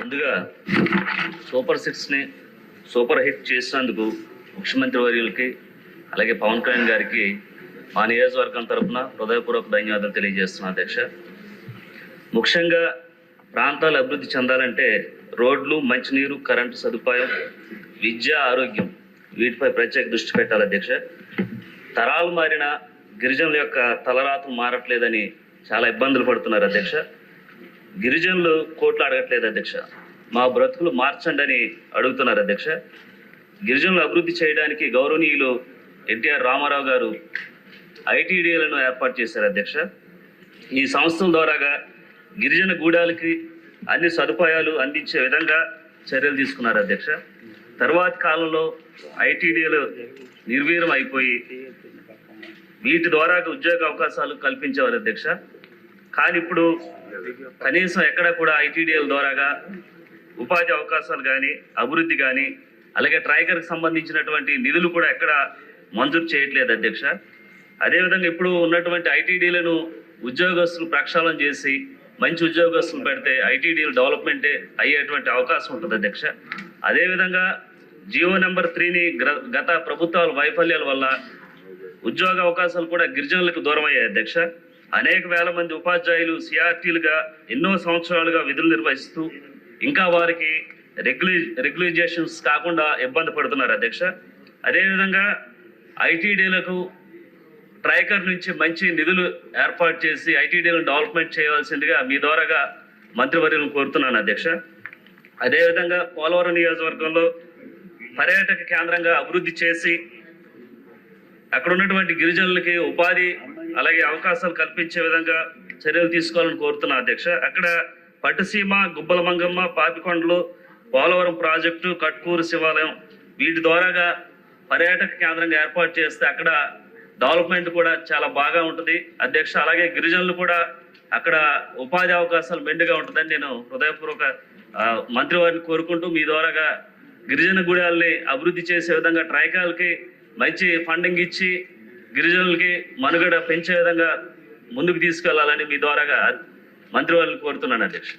ముందుగా super సిక్స్ని super hit చేసినందుకు ముఖ్యమంత్రి వర్యులకి అలాగే పవన్ కళ్యాణ్ గారికి మా నియోజకవర్గం తరఫున హృదయపూర్వక ధన్యవాదాలు తెలియజేస్తున్నా అధ్యక్ష. ముఖ్యంగా ప్రాంతాలు అభివృద్ధి చెందాలంటే రోడ్లు మంచినీరు కరెంటు సదుపాయం విద్య ఆరోగ్యం వీటిపై ప్రత్యేక దృష్టి పెట్టాలి అధ్యక్ష. తరాలు మారిన గిరిజనుల యొక్క తలరాతం మారట్లేదని చాలా ఇబ్బందులు పడుతున్నారు అధ్యక్ష. గిరిజనులు కోట్లు అడగట్లేదు అధ్యక్ష. మా బ్రతుకులు మార్చండి అని అడుగుతున్నారు అధ్యక్ష. గిరిజనులు అభివృద్ధి చేయడానికి గౌరవనీయులు ఎన్టీఆర్ రామారావు గారు ఐటీడీఏలను ఏర్పాటు చేశారు అధ్యక్ష. ఈ సంస్థల ద్వారాగా గిరిజన గూడాలకి అన్ని సదుపాయాలు అందించే విధంగా చర్యలు తీసుకున్నారు అధ్యక్ష. తర్వాతి కాలంలో ఐటీడీలు నిర్వీర్యం అయిపోయి వీటి ద్వారా ఉద్యోగ అవకాశాలు కల్పించేవారు అధ్యక్ష. కానీ ఇప్పుడు కనీసం ఎక్కడ కూడా ఐటీడీఎల్ ద్వారాగా ఉపాధి అవకాశాలు కానీ అభివృద్ధి కానీ అలాగే ట్రైగర్కి సంబంధించినటువంటి నిధులు కూడా ఎక్కడ మంజూరు చేయట్లేదు అధ్యక్ష. అదేవిధంగా ఇప్పుడు ఉన్నటువంటి ఐటీడీలను ఉద్యోగస్తులు ప్రక్షాళన చేసి మంచి ఉద్యోగస్తులు పెడితే ఐటీడీలు డెవలప్మెంటే అయ్యేటువంటి అవకాశం ఉంటుంది అధ్యక్ష. అదేవిధంగా జియో నెంబర్ త్రీని గత ప్రభుత్వాల వైఫల్యాల వల్ల ఉద్యోగ అవకాశాలు కూడా గిరిజనులకు దూరం అయ్యాయి అధ్యక్ష. అనేక వేల మంది ఉపాధ్యాయులు సిఆర్టీలుగా ఎన్నో సంవత్సరాలుగా విధులు నిర్వహిస్తూ ఇంకా వారికి రెగ్యులే రెగ్యులైజేషన్స్ కాకుండా ఇబ్బంది పడుతున్నారు అధ్యక్ష. అదేవిధంగా ఐటీడీలకు ట్రైకర్ నుంచి మంచి నిధులు ఏర్పాటు చేసి ఐటీడీలను డెవలప్మెంట్ చేయవలసిందిగా మీ ద్వారాగా మంత్రివర్యులను కోరుతున్నాను అధ్యక్ష. అదేవిధంగా పోలవరం నియోజకవర్గంలో పర్యాటక కేంద్రంగా అభివృద్ధి చేసి అక్కడ ఉన్నటువంటి గిరిజనులకి ఉపాధి అలాగే అవకాశాలు కల్పించే విధంగా చర్యలు తీసుకోవాలని కోరుతున్నా అధ్యక్ష. అక్కడ పట్టుసీమ గుబ్బల మంగమ్మ పాపికొండలు పోలవరం ప్రాజెక్టు కట్కూరు శివాలయం వీటి ద్వారాగా పర్యాటక కేంద్రంగా ఏర్పాటు చేస్తే అక్కడ డెవలప్మెంట్ కూడా చాలా బాగా ఉంటుంది. అధ్యక్ష అలాగే గిరిజనులు కూడా అక్కడ ఉపాధి అవకాశాలు మెండుగా ఉంటుందని నేను హృదయపూర్వక మంత్రి మంత్రివారిని కోరుకుంటూ మీ ద్వారాగా గిరిజన గుడాల్ని అభివృద్ధి చేసే విధంగా ట్రైకాల్కి మంచి ఫండింగ్ ఇచ్చి గిరిజనులకి మనుగడ పెంచే విధంగా ముందుకు తీసుకెళ్ళాలని మీ ద్వారాగా మంత్రివారిని కోరుతున్నాను అధ్యక్ష.